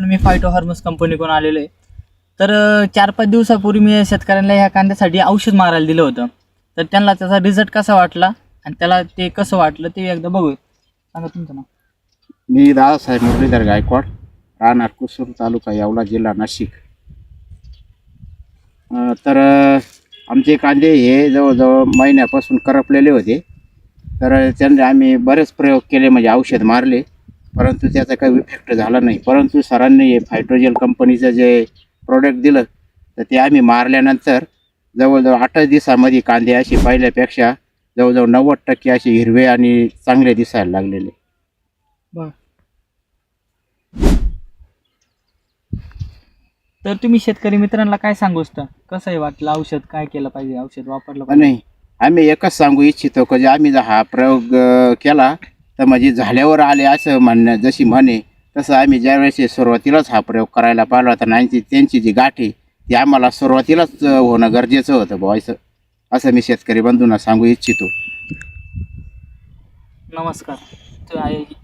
पण मी फायटो हार्मोस कंपनीकडून आलेलो आहे तर चार पाच दिवसापूर्वी मी शेतकऱ्यांना ह्या कांद्यासाठी औषध मारायला दिलं होतं. तर त्यांना त्याचा रिझल्ट कसा वाटला? आणि त्याला ते कसं वाटलं ते एकदा बघू सांगा तुमचं नाव. मी दादासाहेब मुरलीधर गायकवाड राहणार कुसूर तालुका यावला जिल्हा नाशिक. अं, तर आमचे कांदे हे जवळजवळ महिन्यापासून करपलेले होते. तर त्यांनी आम्ही बरेच प्रयोग केले म्हणजे औषध मारले. परंतु त्याचा काही इफेक्ट झाला नाही. परंतु सरांनी हे फायट्रोजेल कंपनीचं जे प्रोडक्ट दिलं तर ते आम्ही मारल्यानंतर जवळजवळ आठच दिवसामध्ये कांदे असे पहिल्यापेक्षा जवळजवळ नव्वद टक्के असे हिरवे आणि चांगले दिसायला लागलेले. तर तुम्ही शेतकरी मित्रांना काय सांगू इच्छिता कसं आहे वाटलं? औषध काय केलं पाहिजे? औषध वापरलं नाही आम्ही एकच सांगू इच्छितो की जे आम्ही जर हा प्रयोग केला तर म्हणजे झाल्यावर आले असं म्हणणं जशी म्हणे तसं आम्ही ज्यावेळेस सुरुवातीलाच हा प्रयोग करायला पाहिला होता आणि त्यांची जी गाठ ती आम्हाला सुरुवातीलाच होणं गरजेचं होतं बुवा असं. असं मी शेतकरी बंधूंना सांगू इच्छितो. नमस्कार. तर आहे-